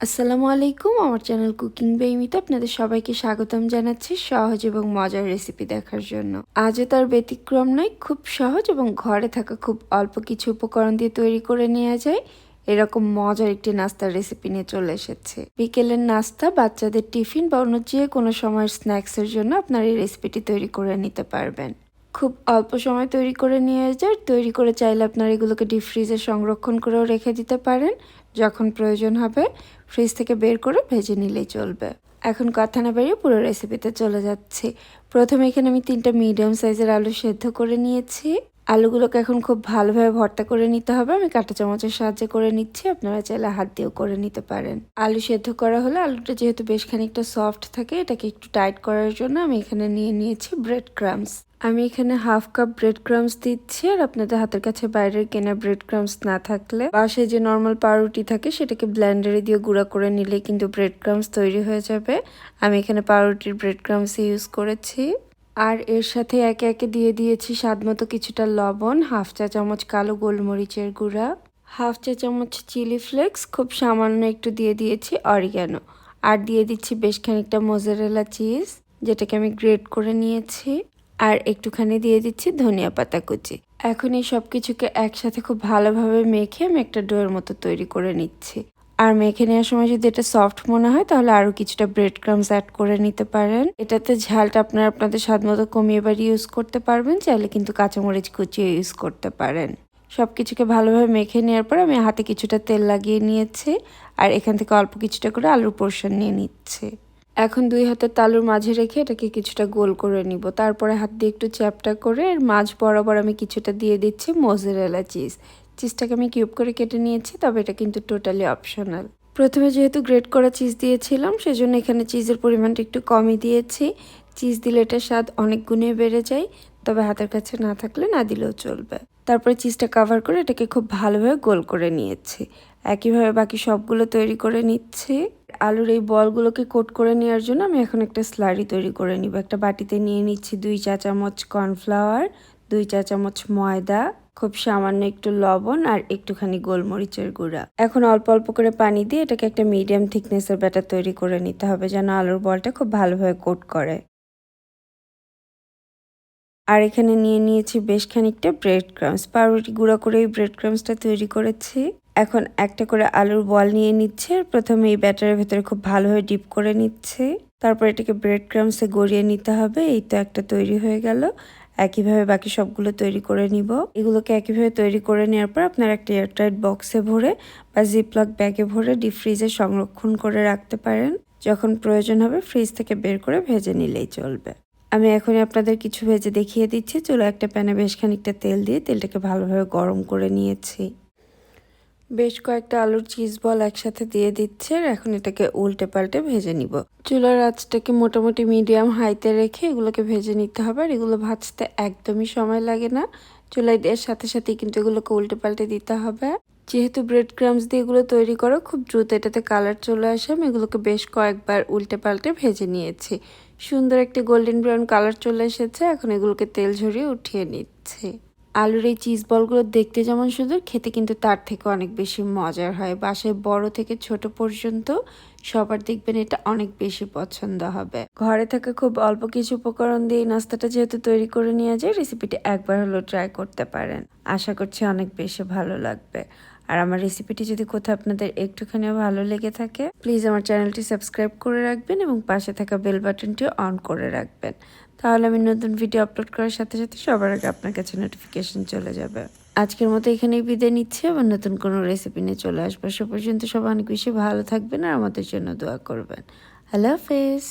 আসসালামু আলাইকুম, আমার চ্যানেল কুকিং বেইমিতে আপনাদের সবাইকে স্বাগতম জানাচ্ছি সহজ এবং মজার রেসিপি দেখার জন্য। আজও তার ব্যতিক্রম নয়, খুব সহজ এবং ঘরে থাকা খুব অল্প কিছু উপকরণ দিয়ে তৈরি করে নেওয়া যায়। এরকম মজার একটি নাস্তার রেসিপি নিয়ে চলে এসেছে। বিকেলের নাস্তা, বাচ্চাদের টিফিন বা অন্য যে কোনো সময়ের স্ন্যাক্সের জন্য আপনার এই রেসিপিটি তৈরি করে নিতে পারবেন। খুব অল্প সময় তৈরি করে নিয়ে যায় তৈরি করে চাইলে আপনার এগুলোকে ডিপ ফ্রিজে সংরক্ষণ করেও রেখে দিতে পারেন। যখন প্রয়োজন হবে ফ্রিজ থেকে বের করে ভেজে নিলেই চলবে। এখন কথা না বাড়িয়ে পুরো রেসিপিতে চলে যাচ্ছি। প্রথমে এখানে আমি তিনটা মিডিয়াম সাইজের আলু সেদ্ধ করে নিয়েছি। আলুগুলোকে এখন খুব ভালোভাবে ভর্তা করে নিতে হবে। আমি কাঁটা চামচের সাহায্যে করে নিচ্ছি। আপনারা চাইলে হাত দিয়েও করে নিতে পারেন। আলু সেদ্ধ করা হলে আলুটা যেহেতু বেশ খানিকটা সফট থাকে, এটাকে একটু টাইট করার জন্য আমি এখানে নিয়ে নিয়েছি ব্রেড ক্রামস আমি এখানে হাফ কাপ ব্রেড ক্রামস দিচ্ছি। আর আপনাদের হাতের কাছে বাইরের কেনা ব্রেড ক্রামস না থাকলে বাসায় যে নর্মাল পাউরুটি থাকে, সেটাকে ব্ল্যান্ডারে দিয়ে গুঁড়া করে নিলে কিন্তু ব্রেড ক্রামস তৈরি হয়ে যাবে। আমি এখানে পাউরুটির ব্রেড ক্রামস ইউজ করেছি। আর এর সাথে একে একে দিয়ে দিয়েছি স্বাদ মতো কিছুটা লবণ, হাফ চা চামচ কালো গোলমরিচের গুঁড়া, হাফ চা চামচ চিলি ফ্লেক্স, খুব সামান্য একটু দিয়ে দিয়েছি অরিগ্যানো আর দিয়ে দিচ্ছি বেশ খানিকটা মোজারেলা চিজ, যেটাকে আমি গ্রেট করে নিয়েছি। আর একটুখানি দিয়ে দিচ্ছি ধনিয়া পাতা কুচি। এখন এই সব কিছুকে একসাথে খুব ভালোভাবে মেখে আমি একটা ডোয়ের মতো তৈরি করে নিচ্ছি। আর মেখে নেওয়ার সময় যদি এটা সফট মনে হয়, তাহলে আরও কিছুটা ব্রেড ক্রামস অ্যাড করে নিতে পারেন। এটাতে ঝালটা আপনারা আপনাদের স্বাদ মতো কমিয়ে এবার ইউজ করতে পারবেন, চাইলে কিন্তু কাঁচামরিচ কুচিয়ে ইউজ করতে পারেন। সব কিছুকে ভালোভাবে মেখে নেওয়ার পর আমি হাতে কিছুটা তেল লাগিয়ে নিয়েছি, আর এখান থেকে অল্প কিছুটা করে আলুর পোর্শন নিয়ে নিচ্ছে। এখন দুই হাতের তালুর মাঝে রেখে এটাকে কিছুটা গোল করে নিব। তারপরে হাত দিয়ে একটু চ্যাপটা করে, এর মাঝ বরাবর আমি কিছুটা দিয়ে দিচ্ছি মোজারেলা চিজ চিজটাকে আমি কিউব করে কেটে নিয়েছি, তবে এটা কিন্তু টোটালি অপশনাল প্রথমে যেহেতু গ্রেট করা চিজ দিয়েছিলাম, সেজন্য এখানে চিজের পরিমাণটা একটু কমই দিয়েছি। চিজ দিলে এটার স্বাদ অনেক গুণে বেড়ে যায়, তবে হাতের কাছে না থাকলে না দিলেও চলবে। তারপরে চিজটা কাভার করে এটাকে খুব ভালোভাবে গোল করে নিয়েছি। একইভাবে বাকি সবগুলো তৈরি করে নিচ্ছি। আলুর এই বলগুলোকে কোট করে নেওয়ার জন্য আমি এখন একটা স্লারি তৈরি করে নিব। একটা বাটিতে নিয়ে নিচ্ছি দুই চা চামচ কর্নফ্লাওয়ার দুই চা চামচ ময়দা। খুব সামান্য একটু লবণ আর একটুখানি গোলমরিচের গুঁড়া। এখন অল্প অল্প করে পানি দিয়ে এটাকে একটা মিডিয়াম থিকনেসের ব্যাটার তৈরি করে নিতে হবে যেন আলুর বলটা খুব ভালোভাবে কোট করে। আর এখানে নিয়ে নিয়েছি বেশ খানিকটা ব্রেড ক্রামস পাউরুটি গুঁড়া করে এই ব্রেড ক্রামসটা তৈরি করেছি। এখন একটা করে আলুর বল নিয়ে নিচ্ছে আর প্রথমে এই ব্যাটারের ভেতরে খুব ভালোভাবে ডিপ করে নিচ্ছে। তারপর এটাকে ব্রেড ক্রামসে গড়িয়ে নিতে হবে। এই তো একটা তৈরি হয়ে গেল। একইভাবে বাকি সবগুলো তৈরি করে নিব। এগুলোকে একইভাবে তৈরি করে নেওয়ার পর আপনার একটা এয়ারটাইট বক্সে ভরে বা জিপলক ব্যাগে ভরে ডিপ ফ্রিজে সংরক্ষণ করে রাখতে পারেন। যখন প্রয়োজন হবে ফ্রিজ থেকে বের করে ভেজে নিলেই চলবে। আমি এখনই আপনাদের কিছু ভেজে দেখিয়ে দিচ্ছি। চলো একটা প্যানে বেশ খানিকটা তেল দিয়ে তেলটাকে ভালোভাবে গরম করে নিয়েছি। বেশ কয়েকটা আলুর চিজ বল একসাথে দিয়ে দিচ্ছে এখন এটাকে উল্টে পাল্টে ভেজে নিব। চুলার আঁচটাকে মোটামুটি মিডিয়াম হাইতে রেখে এগুলোকে ভেজে নিতে হবে, আর এগুলো ভাজতে একদমই সময় লাগে না। চুলাই দেওয়ার সাথে সাথে কিন্তু এগুলোকে উল্টে পাল্টে দিতে হবে। যেহেতু ব্রেড ক্রামস দিয়ে এগুলো তৈরি করো, খুব দ্রুত এটাতে কালার চলে আসে। আমি এগুলোকে বেশ কয়েকবার উল্টে পাল্টে ভেজে নিয়েছি। সুন্দর একটি গোল্ডেন ব্রাউন কালার চলে এসেছে, এখন এগুলোকে তেল ঝরিয়ে উঠিয়ে নিচ্ছে। আলুর এই চিজ বলগুলো দেখতে যেমন সুন্দর, খেতে কিন্তু তার থেকে অনেক বেশি মজার হয়। বাসায় বড় থেকে ছোট পর্যন্ত সবার দেখবেন এটা অনেক বেশি পছন্দ হবে। ঘরে থাকা খুব অল্প কিছু উপকরণ দিয়ে নাস্তাটা যেহেতু তৈরি করে নিয়ে যায় রেসিপিটি একবার হলো ট্রাই করতে পারেন। আশা করছি অনেক বেশি ভালো লাগবে। আর আমার রেসিপিটি যদি কোথাও আপনাদের একটুখানিও ভালো লেগে থাকে প্লিজ আমার চ্যানেলটি সাবস্ক্রাইব করে রাখবেন এবং পাশে থাকা বেল বাটনটিও অন করে রাখবেন। তাহলে আমি নতুন ভিডিও আপলোড করার সাথে সাথে সবার আগে আপনার কাছে নোটিফিকেশন চলে যাবে। আজকের মতো এখানেই বিদায় নিচ্ছি, আবার নতুন কোনো রেসিপি নিয়ে চলে আসব। সে পর্যন্ত সব অনেক বেশি ভালো থাকবেন আর আমাদের জন্য দোয়া করবেন। আল্লাহ হাফেজ।